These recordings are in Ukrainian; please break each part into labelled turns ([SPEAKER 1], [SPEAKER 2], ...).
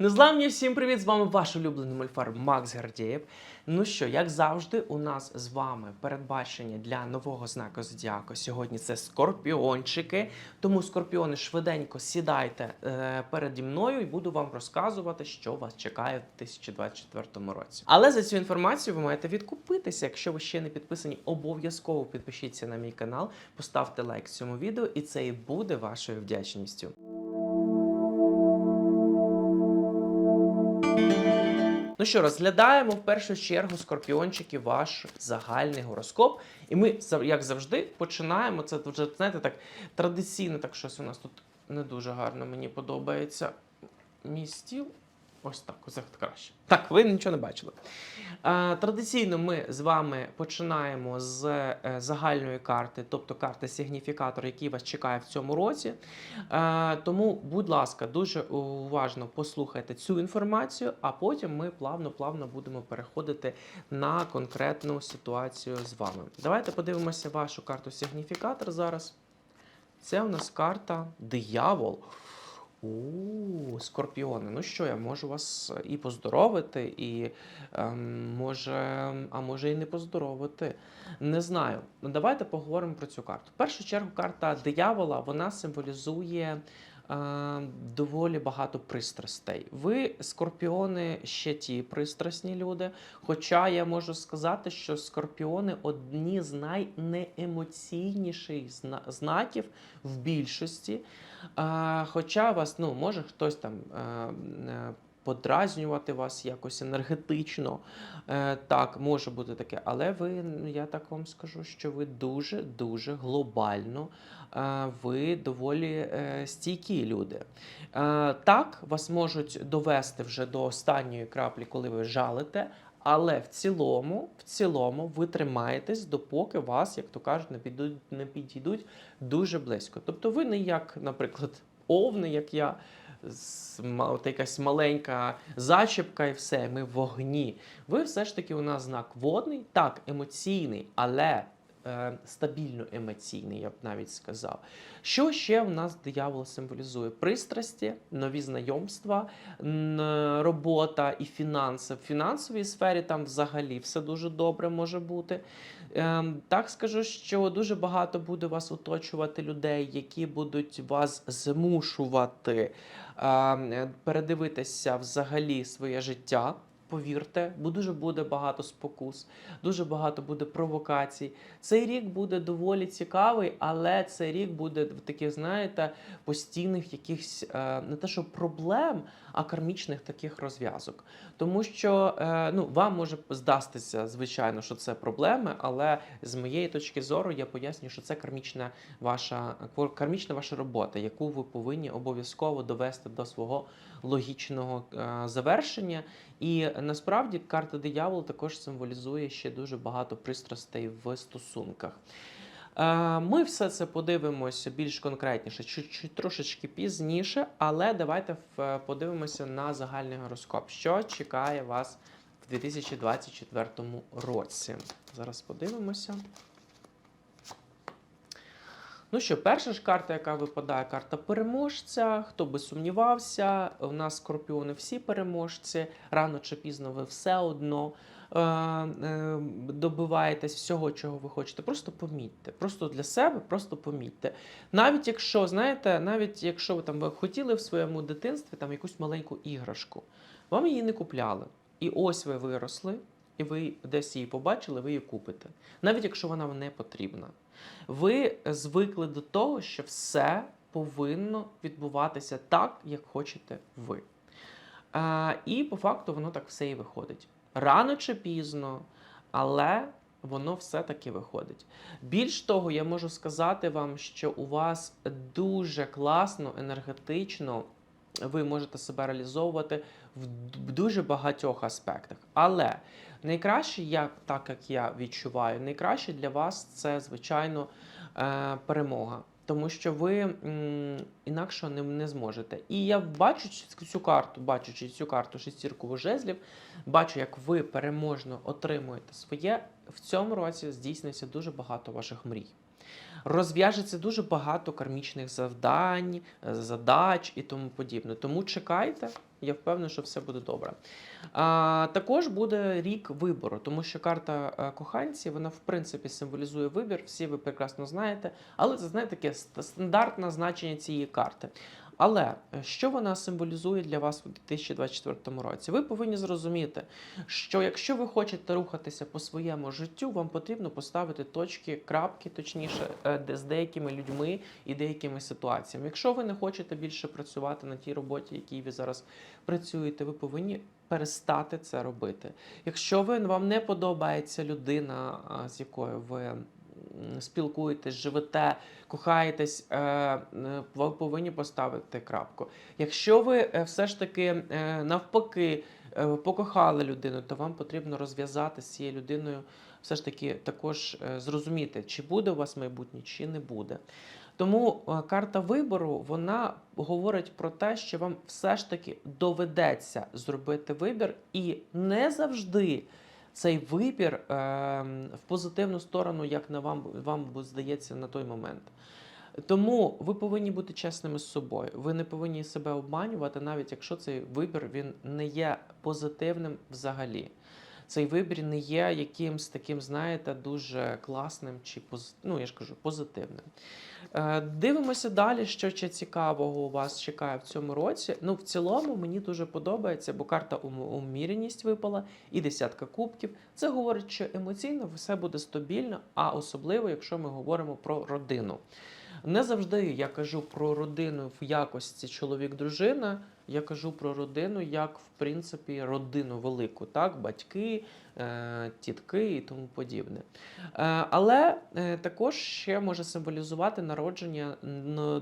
[SPEAKER 1] Незламні всім привіт! З вами ваш улюблений мольфар Макс Гардієв. Ну що, як завжди, у нас з вами передбачення для нового знаку Зодіаку. Сьогодні це скорпіончики. Тому скорпіони швиденько сідайте е, переді мною і буду вам розказувати, що вас чекає в 2024 році. Але за цю інформацію ви маєте відкупитися. Якщо ви ще не підписані, обов'язково підпишіться на мій канал, поставте лайк цьому відео, і це і буде вашою вдячністю. Ну що, розглядаємо в першу чергу скорпіончики ваш загальний гороскоп. І ми, як завжди, починаємо. Це вже, знаєте, так традиційно, так щось у нас тут не дуже гарно мені подобається. Мій стіл. Ось так, ось так краще. Так, ви нічого не бачили. Е, традиційно ми з вами починаємо з е, загальної карти, тобто карти сигніфікатор, який вас чекає в цьому році. Е, тому, будь ласка, дуже уважно послухайте цю інформацію, а потім ми плавно-плавно будемо переходити на конкретну ситуацію з вами. Давайте подивимося вашу карту сигніфікатор зараз. Це у нас карта Диявол. У, скорпіони. Ну що, я можу вас і поздоровити, і ем, може, а може і не поздоровити. Не знаю. Ну давайте поговоримо про цю карту. В першу чергу, карта диявола вона символізує е, доволі багато пристрастей. Ви, скорпіони, ще ті пристрасні люди. Хоча я можу сказати, що скорпіони одні з найнеемоційніших знаків в більшості. А, хоча вас, ну, може хтось там е, е, подразнювати вас якось енергетично, е, так, може бути таке, але ви, я так вам скажу, що ви дуже-дуже глобально, ви доволі стійкі люди. Так, вас можуть довести вже до останньої краплі, коли ви жалите. Але в цілому, в цілому, ви тримаєтесь, допоки вас, як то кажуть, не підуть, не підійдуть дуже близько. Тобто ви не як, наприклад, овни, як я, от якась маленька зачіпка і все, ми в вогні. Ви все ж таки у нас знак водний, так, емоційний, але стабільно емоційний, я б навіть сказав. Що ще в нас диявол символізує? Пристрасті, нові знайомства, робота і фінанси. В фінансовій сфері там взагалі все дуже добре може бути. Ем, так скажу, що дуже багато буде вас оточувати людей, які будуть вас змушувати ем, передивитися взагалі своє життя. Повірте, бо дуже буде багато спокус, дуже багато буде провокацій. Цей рік буде доволі цікавий, але цей рік буде в таких, знаєте, постійних якихось е, не те, що проблем, а кармічних таких розв'язок. Тому що е, ну, вам може здастися, звичайно, що це проблеми, але з моєї точки зору я пояснюю, що це кармічна ваша кармічна ваша робота, яку ви повинні обов'язково довести до свого логічного е, завершення. І насправді карта диявол також символізує ще дуже багато пристрастей в стосунках. Е, Ми все це подивимося більш конкретніше, чуть-чуть трошечки пізніше, але давайте подивимося на загальний гороскоп. Що чекає вас в 2024 році? Зараз подивимося. Ну що, перша ж карта, яка випадає, карта переможця. Хто би сумнівався, у нас скорпіони всі переможці. Рано чи пізно ви все одно е, е, добиваєтесь всього, чого ви хочете. Просто помітьте. Просто для себе, просто помітьте. Навіть якщо, знаєте, навіть якщо ви там ви хотіли в своєму дитинстві там якусь маленьку іграшку, вам її не купляли. І ось ви виросли, і ви десь її побачили, ви її купите. Навіть якщо вона вам не потрібна. Ви звикли до того, що все повинно відбуватися так, як хочете ви. Е, і по факту воно так все і виходить. Рано чи пізно, але воно все-таки виходить. Більш того, я можу сказати вам, що у вас дуже класно, енергетично ви можете себе реалізовувати в дуже багатьох аспектах. Але найкраще, як, так як я відчуваю, найкраще для вас це, звичайно, е, перемога. Тому що ви м, інакше не, не зможете. І я бачу цю карту, бачучи цю карту шестірку жезлів, бачу, як ви переможно отримуєте своє. В цьому році здійсниться дуже багато ваших мрій. Розв'яжеться дуже багато кармічних завдань, е, задач і тому подібне. Тому чекайте, Я впевнений, що все буде добре. А, також буде рік вибору, тому що карта е, коханці, вона в принципі символізує вибір. Всі ви прекрасно знаєте, але це знаєте таке стандартне значення цієї карти. Але е, що вона символізує для вас у 2024 році? Ви повинні зрозуміти, що якщо ви хочете рухатися по своєму життю, вам потрібно поставити точки, крапки, точніше, е, де з деякими людьми і деякими ситуаціями. Якщо ви не хочете більше працювати на тій роботі, якій ви зараз працюєте, ви повинні перестати це робити. Якщо ви вам не подобається людина, з якою ви спілкуєтесь, живете, кохаєтесь, е, е, ви повинні поставити крапку. Якщо ви е, все ж таки навпаки покохали людину, то вам потрібно розв'язати з цією людиною, все ж таки також зрозуміти, чи буде у вас майбутнє, чи не буде. Тому карта вибору вона говорить про те, що вам все ж таки доведеться зробити вибір, і не завжди цей вибір е, в позитивну сторону, як на вам, вам здається на той момент. Тому ви повинні бути чесними з собою. Ви не повинні себе обманювати, навіть якщо цей вибір він не є позитивним взагалі. Цей вибір не є якимсь таким, знаєте, дуже класним чи ну, я ж кажу, позитивним. Е, Дивимося далі, що ще цікавого у вас чекає в цьому році. Ну, в цілому мені дуже подобається, бо карта ум- уміреність випала і десятка кубків. Це говорить, що емоційно все буде стабільно, а особливо, якщо ми говоримо про родину. Не завжди я кажу про родину в якості чоловік-дружина. Я кажу про родину як, в принципі, родину велику, так, батьки, е, тітки і тому подібне. Е, але е, також ще може символізувати народження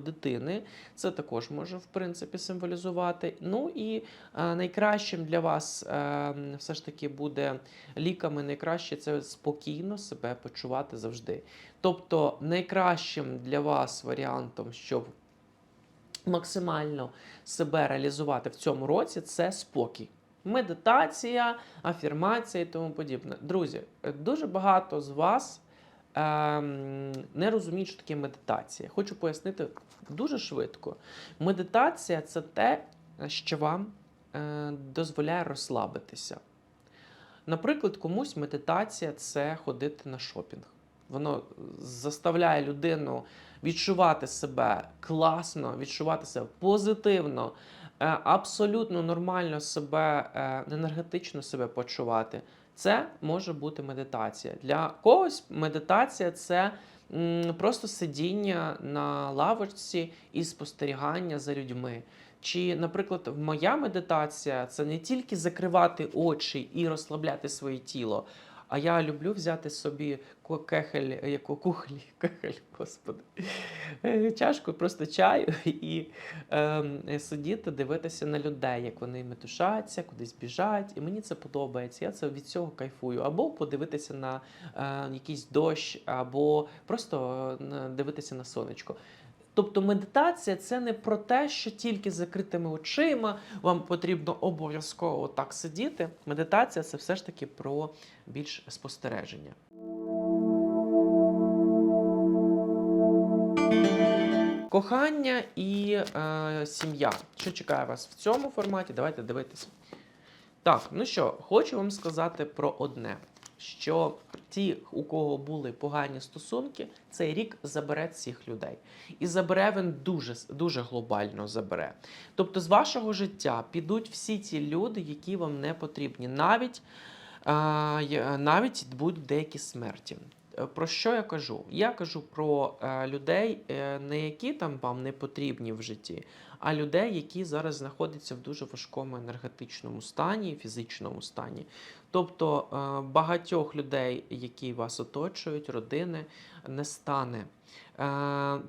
[SPEAKER 1] дитини. Це також може, в принципі, символізувати. Ну і найкращим для вас все ж таки буде ліками найкраще це спокійно себе почувати завжди. Тобто найкращим для вас варіантом, щоб максимально себе реалізувати в цьому році, це спокій. Медитація, афірмація і тому подібне. Друзі, дуже багато з вас ем, не розуміють, що таке медитація. Хочу пояснити дуже швидко. Медитація це те, що вам е, дозволяє розслабитися. Наприклад, комусь медитація це ходити на шопінг. Воно заставляє людину відчувати себе класно, відчувати себе позитивно, е, абсолютно нормально себе, е, енергетично себе почувати. Це може бути медитація. Для когось медитація це просто сидіння на лавочці і спостерігання за людьми. Чи, наприклад, моя медитація це не тільки закривати очі і розслабляти своє тіло, а я люблю взяти собі кехель, яку кухлі, кехель, господи, е, чашку просто чаю і ем, сидіти, дивитися на людей, як вони метушаться, кудись біжать. І мені це подобається. Я це від цього кайфую. Або подивитися на е, якийсь дощ, або просто е, дивитися на сонечко. Тобто медитація це не про те, що тільки закритими очима вам потрібно обов'язково так сидіти. Медитація це все ж таки про більш спостереження. Кохання і е, сім'я. Що чекає вас в цьому форматі? Давайте дивитися. Так, ну що, хочу вам сказати про одне: що ті, у кого були погані стосунки, цей рік забере цих людей. І забере він дуже, дуже глобально забере. Тобто, з вашого життя підуть всі ті люди, які вам не потрібні. Навіть, навіть будуть деякі смерті. Е, Про що я кажу? Я кажу про е, людей, е, не які там вам не потрібні в житті, а людей, які зараз знаходяться в дуже важкому енергетичному стані, фізичному стані. Тобто багатьох людей, які вас оточують, родини, не стане.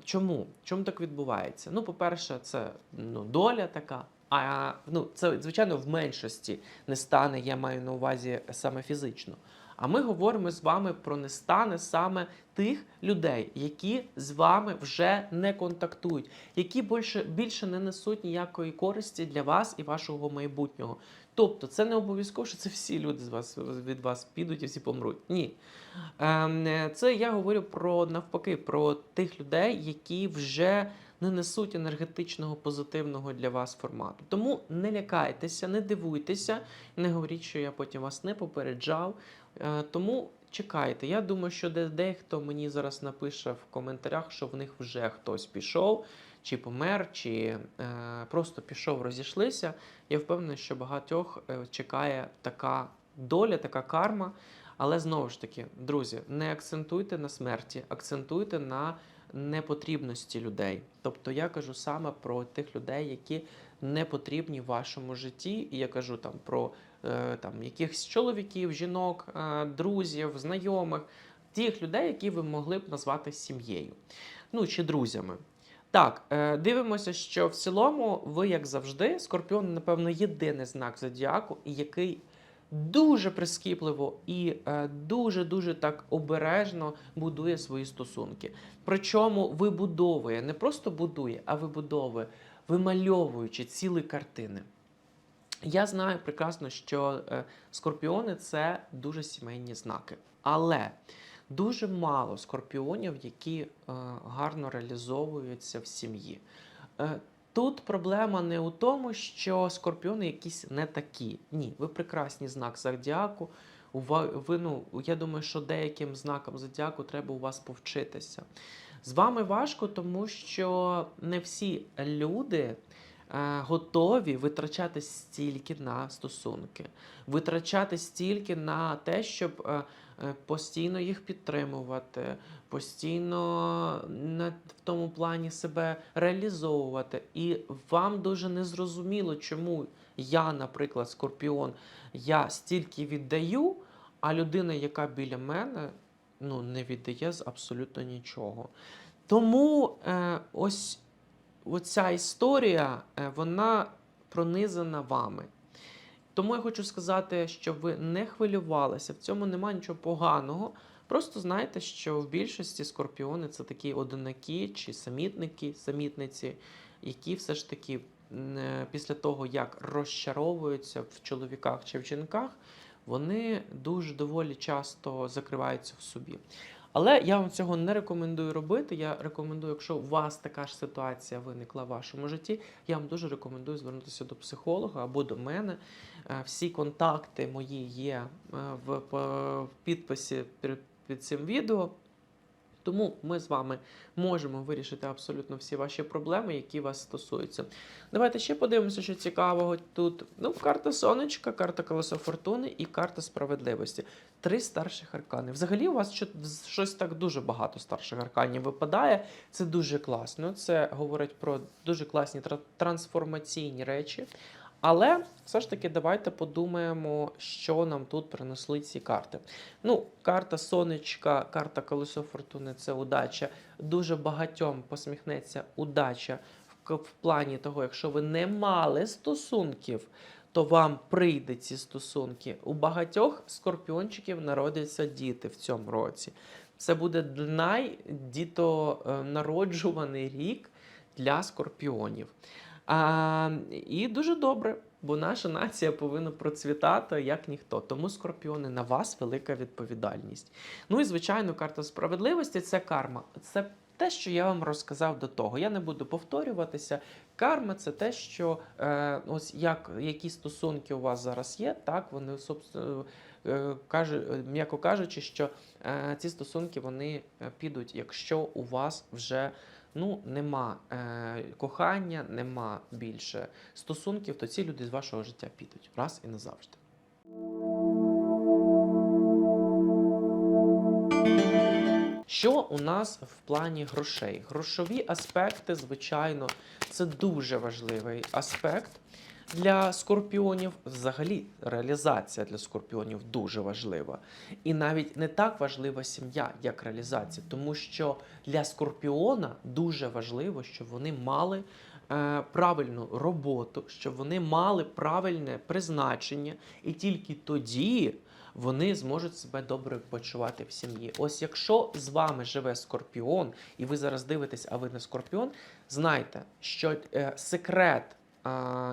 [SPEAKER 1] Чому? Чому так відбувається? Ну, по-перше, це ну, доля така. А ну, це, звичайно, в меншості не стане, я маю на увазі саме фізично. А ми говоримо з вами про не стане саме тих людей, які з вами вже не контактують, які більше, більше не несуть ніякої користі для вас і вашого майбутнього. Тобто, це не обов'язково, що це всі люди з вас від вас підуть і всі помруть. Ні. Ем, Це я говорю про навпаки, про тих людей, які вже не несуть енергетичного позитивного для вас формату. Тому не лякайтеся, не дивуйтеся, не говоріть, що я потім вас не попереджав. Е, Тому чекайте. Я думаю, що де- дехто мені зараз напише в коментарях, що в них вже хтось пішов, чи помер, чи е, просто пішов, розійшлися. Я впевнений, що багатьох е, чекає така доля, така карма. Але знову ж таки, друзі, не акцентуйте на смерті, акцентуйте на непотрібності людей. Тобто я кажу саме про тих людей, які не потрібні в вашому житті. І я кажу там про там, якихось чоловіків, жінок, е, друзів, знайомих, тих людей, які ви могли б назвати сім'єю. Ну чи друзями. Так, е, дивимося, що в цілому ви, як завжди, скорпіон, напевно, єдиний знак зодіаку, який дуже прискіпливо і е, дуже-дуже так обережно будує свої стосунки. Причому вибудовує, не просто будує, а вибудовує, вимальовуючи цілі картини. Я знаю прекрасно, що е, скорпіони це дуже сімейні знаки. Але дуже мало скорпіонів, які е, гарно реалізовуються в сім'ї. Е, Тут проблема не у тому, що скорпіони якісь не такі. Ні, ви прекрасні знак зодіаку. Ви, ну, я думаю, що деяким знакам зодіаку треба у вас повчитися. З вами важко, тому що не всі люди готові витрачати стільки на стосунки, витрачати стільки на те, щоб е, е, постійно їх підтримувати, постійно в тому плані себе реалізовувати. І вам дуже незрозуміло, чому я, наприклад, скорпіон, я стільки віддаю, а людина, яка біля мене, ну, не віддає з абсолютно нічого. Тому е, ось оця історія, е, вона пронизана вами. Тому я хочу сказати, щоб ви не хвилювалися, в цьому немає нічого поганого. Просто знайте, що в більшості скорпіони це такі одинаки чи самітники, самітниці, які все ж таки е, після того, як розчаровуються в чоловіках чи в жінках, вони дуже доволі часто закриваються в собі. Але я вам цього не рекомендую робити. Я рекомендую, якщо у вас така ж ситуація виникла в вашому житті, я вам дуже рекомендую звернутися до психолога або до мене. Е, Всі контакти мої є е, в, підписі під, під цим відео. Тому ми з вами можемо вирішити абсолютно всі ваші проблеми, які вас стосуються. Давайте ще подивимося, що цікавого тут. Ну, карта сонечка, карта колесо фортуни і карта справедливості. Три старших аркани. Взагалі, у вас що- щось так дуже багато старших арканів випадає. Це дуже класно. Це говорить про дуже класні трансформаційні речі. Але все ж таки давайте подумаємо, що нам тут принесли ці карти. Ну, карта сонечка, карта колесо фортуни це удача. Дуже багатьом посміхнеться удача в, в плані того, якщо ви не мали стосунків, то вам прийде ці стосунки. У багатьох скорпіончиків народяться діти в цьому році. Це буде найдітонароджуваний рік для скорпіонів. А, і дуже добре, бо наша нація повинна процвітати як ніхто. Тому скорпіони на вас велика відповідальність. Ну і звичайно, карта справедливості це карма. Це те, що я вам розказав до того. Я не буду повторюватися. Карма це те, що е, ось як які стосунки у вас зараз є, так вони собственно, е, каже, м'яко кажучи, що е, ці стосунки вони е, підуть, якщо у вас вже ну нема е, кохання, нема більше стосунків, то ці люди з вашого життя підуть раз і назавжди. Що у нас в плані грошей? Грошові аспекти, звичайно, це дуже важливий аспект. Для скорпіонів взагалі реалізація для скорпіонів дуже важлива. І навіть не так важлива сім'я, як реалізація, тому що для скорпіона дуже важливо, щоб вони мали е, правильну роботу, щоб вони мали правильне призначення, і тільки тоді вони зможуть себе добре почувати в сім'ї. Ось якщо з вами живе скорпіон, і ви зараз дивитесь, а ви не скорпіон, знайте, що е, секрет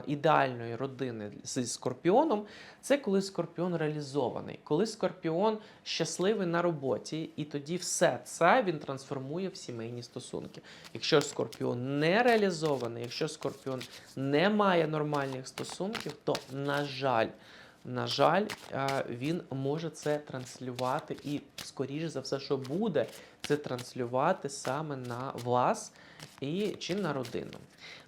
[SPEAKER 1] ідеальної родини зі скорпіоном це коли скорпіон реалізований, коли скорпіон щасливий на роботі, і тоді все це він трансформує в сімейні стосунки. Якщо скорпіон не реалізований, якщо скорпіон не має нормальних стосунків, то на жаль. На жаль, він може це транслювати і, скоріше за все, що буде це транслювати саме на вас і чи на родину.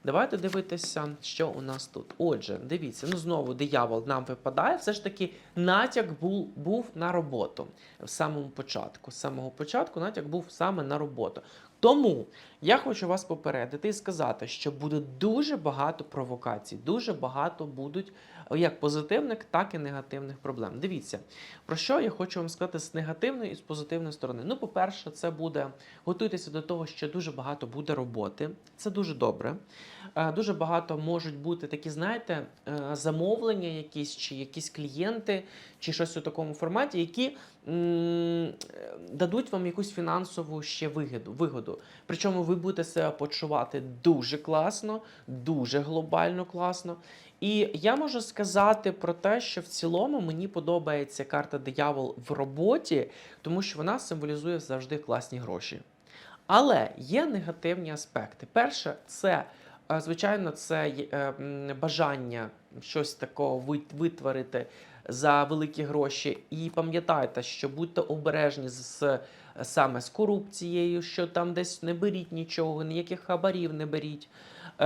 [SPEAKER 1] Давайте дивитися, що у нас тут. Отже, дивіться, ну знову диявол нам випадає. Все ж таки, натяк був, був на роботу в самому початку. З самого початку натяк був саме на роботу. Тому я хочу вас попередити і сказати, що буде дуже багато провокацій, дуже багато будуть як позитивних, так і негативних проблем. Дивіться, про що я хочу вам сказати з негативної і з позитивної сторони. Ну, по-перше, це буде готуйтеся до того, що дуже багато буде роботи. Це дуже добре. Е, Дуже багато можуть бути такі, знаєте, е, замовлення, якісь чи якісь клієнти, чи щось у такому форматі, які дадуть вам якусь фінансову ще вигоду. вигоду. Причому ви будете себе почувати дуже класно, дуже глобально класно. І я можу сказати про те, що в цілому мені подобається карта диявол в роботі, тому що вона символізує завжди класні гроші. Але є негативні аспекти. Перше, це е, звичайно, це е, бажання щось такого витворити за великі гроші. І пам'ятайте, що будьте обережні з- саме з корупцією, що там десь не беріть нічого, ніяких хабарів не беріть. Е,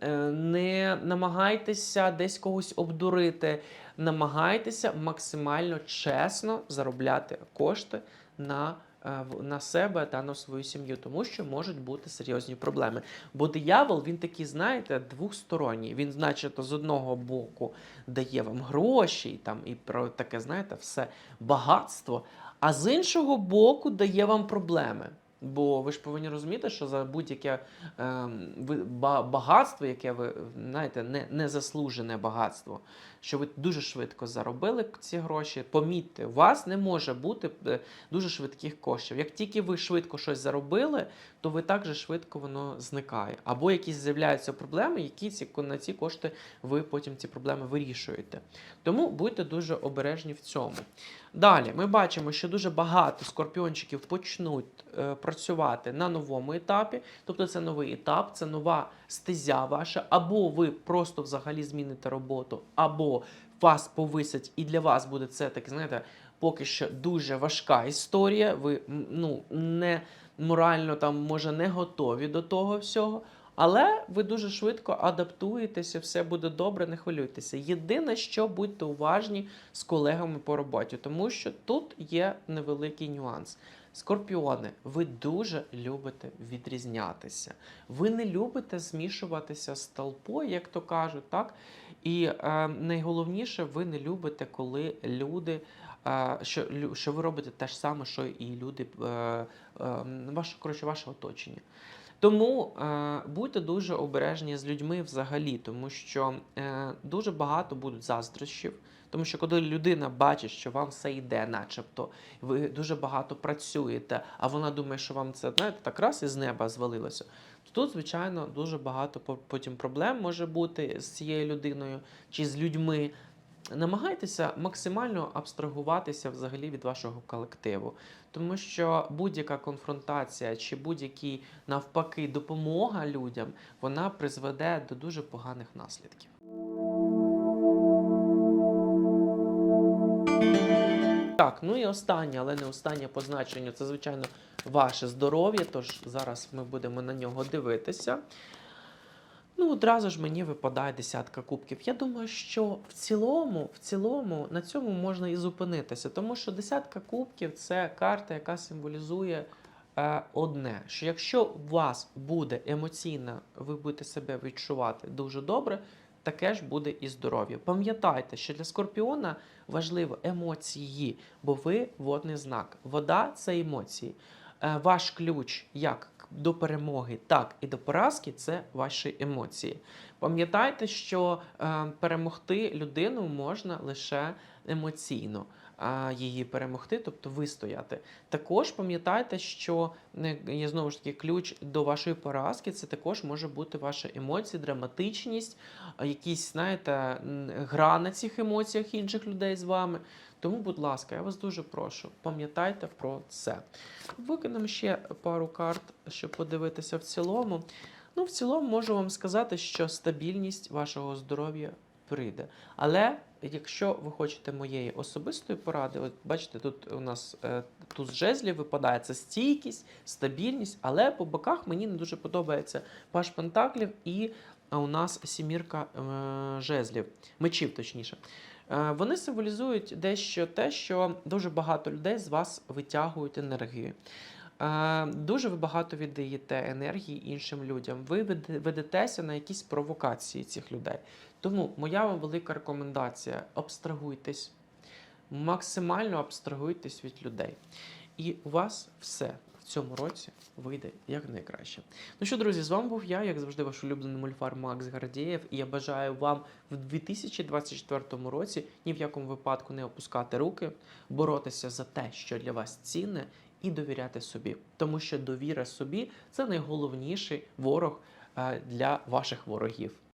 [SPEAKER 1] е, Не намагайтеся десь когось обдурити, намагайтеся максимально чесно заробляти кошти на, е, на себе та на свою сім'ю, тому що можуть бути серйозні проблеми. Бо диявол, він такий, знаєте, двосторонній. Він, значить, з одного боку дає вам гроші і там і про таке, знаєте, все багатство, а з іншого боку дає вам проблеми. Бо ви ж повинні розуміти, що за будь-яке е, багатство, яке ви знаєте, не, незаслужене багатство, що ви дуже швидко заробили ці гроші. Помітьте, у вас не може бути е, дуже швидких коштів. Як тільки ви швидко щось заробили, то ви так же швидко воно зникає. Або якісь з'являються проблеми, які ці на ці кошти ви потім ці проблеми вирішуєте. Тому будьте дуже обережні в цьому. Далі ми бачимо, що дуже багато скорпіончиків почнуть е, працювати на новому етапі, тобто це новий етап, це нова стезя ваша, або ви просто взагалі зміните роботу, або вас повисять, і для вас буде це так, знаєте, поки що дуже важка історія. Ви ну не морально там може не готові до того всього. Але ви дуже швидко адаптуєтеся, все буде добре, не хвилюйтеся. Єдине, що будьте уважні з колегами по роботі, тому що тут є невеликий нюанс. Скорпіони, ви дуже любите відрізнятися. Ви не любите змішуватися з толпою, як то кажуть, так? І е, найголовніше, ви не любите, коли люди. е, Що, що ви робите те ж саме, що і люди, е, е, ваше, коротше, ваше оточення. Тому е, будьте дуже обережні з людьми взагалі, тому що е, дуже багато будуть заздрощів. Тому що коли людина бачить, що вам все йде, начебто, ви дуже багато працюєте, а вона думає, що вам це знаєте, так раз із неба звалилося. Тут, звичайно, дуже багато потім проблем може бути з цією людиною чи з людьми. Намагайтеся максимально абстрагуватися взагалі від вашого колективу, тому що будь-яка конфронтація чи будь-який навпаки допомога людям вона призведе до дуже поганих наслідків. Так, ну і останнє, але не останнє по значенню, це, звичайно, ваше здоров'я, тож зараз ми будемо на нього дивитися. Ну, одразу ж мені випадає десятка кубків. Я думаю, що в цілому, в цілому на цьому можна і зупинитися, тому що десятка кубків це карта, яка символізує е, одне: що якщо у вас буде емоційна, ви будете себе відчувати дуже добре, таке ж буде і здоров'я. Пам'ятайте, що для скорпіона важливо емоції, бо ви водний знак. Вода це емоції. Е, Ваш ключ як до перемоги, так і до поразки це ваші емоції. Пам'ятайте, що е, перемогти людину можна лише емоційно. Її перемогти, тобто вистояти. Також пам'ятайте, що е, є знову ж таки ключ до вашої поразки. Це також може бути ваші емоції, драматичність, якісь, знаєте, гра на цих емоціях інших людей з вами. Тому, будь ласка, я вас дуже прошу, пам'ятайте про це. Викинемо ще пару карт, щоб подивитися в цілому. Ну, в цілому можу вам сказати, що стабільність вашого здоров'я прийде. Але якщо ви хочете моєї особистої поради, от бачите, тут у нас е, туз жезлів випадає це стійкість, стабільність, але по боках мені не дуже подобається паш пентаклів і а, у нас сімірка е, жезлів, мечів точніше. Е, Вони символізують дещо те, що дуже багато людей з вас витягують енергію. Е, Дуже ви багато віддаєте енергії іншим людям. Ви ведетеся на якісь провокації цих людей. Тому моя вам велика рекомендація: абстрагуйтесь, максимально абстрагуйтесь від людей. І у вас все в цьому році вийде як найкраще. Ну що, друзі, з вами був я, як завжди, ваш улюблений мульфар Макс Гардієв. І я бажаю вам в 2024 році ні в якому випадку не опускати руки, боротися за те, що для вас цінне, і довіряти собі. Тому що довіра собі це найголовніший ворог е, для ваших ворогів.